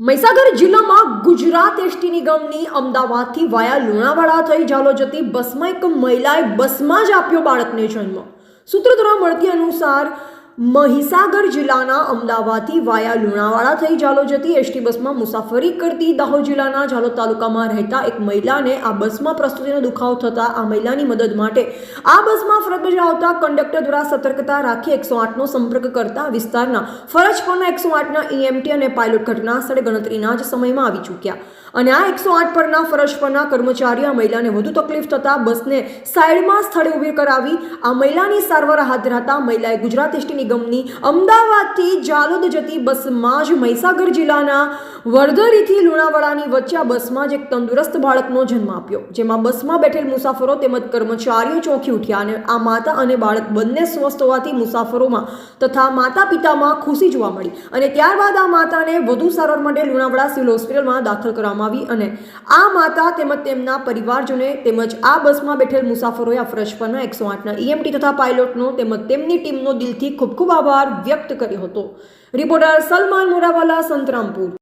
મહીસાગર જિલ્લામાં ગુજરાત એસટી નિગમની અમદાવાદથી વાયા લુણાવાડા થઈ ઝાલો જતી બસમાં એક મહિલાએ બસમાં જ આપ્યો બાળકને જન્મ. સૂત્રો દ્વારા મળતી અનુસાર મહીસાગર જિલ્લાના અમદાવાદથી વાયા લુણાવાડા થઈ ઝાલો જતી એસટી બસમાં મુસાફરી કરતી દાહોદ જિલ્લાના ઝાલોદ તાલુકામાં રહેતા એક મહિલાને આ બસમાં પ્રસ્તુતિનો દુખાવો થતા આ મહિલાની મદદ માટે આ બસમાં ફરજ બજાવતા કંડક્ટર દ્વારા સતર્કતા રાખી એકસો આઠનો સંપર્ક કરતા વિસ્તારના ફરજ પરના એકસો આઠના ઈએમટી અને પાયલોટ ઘટના સ્થળે ગણતરીના જ સમયમાં આવી ચૂક્યા. અને આ એકસો આઠ પરના ફરજ પરના કર્મચારીઓ આ મહિલાને વધુ તકલીફ થતા બસને સાઈડમાં સ્થળે ઊભી કરાવી આ મહિલાની સારવાર હાથ ધરાતા મહિલાએ ગુજરાત એસટી નિગમની અમદાવાદથી જાલોદ જતી બસમાં જ મહીસાગર જિલ્લાના વડધરીથી લુણાવાડાની વચ્ચે આ બસમાં જ એક તંદુરસ્ત બાળકનો જન્મ આપ્યો. જેમાં બસમાં બેઠેલ મુસાફરો તેમજ કર્મચારીઓ ચોંકી ઉઠ્યા અને આ માતા અને બાળક બંને સ્વસ્થ હોવાથી મુસાફરોમાં તથા માતા પિતામાં ખુશી જોવા મળી અને ત્યારબાદ આ માતાને વધુ સારવાર માટે લુણાવાડા સિવિલ હોસ્પિટલમાં દાખલ કરવામાં આવી અને આ માતા તેમજ તેમના પરિવારજનોએ તેમજ આ બસમાં બેઠેલ મુસાફરોએ આ ફરજ પરના એકસો આઠના ઈએમટી તથા પાયલોટનો તેમજ તેમની ટીમનો દિલથી ખૂબ ખૂબ આભાર વ્યક્ત કર્યો હતો. રિપોર્ટર સલમાન મોરાવાલા સંતરામપુર.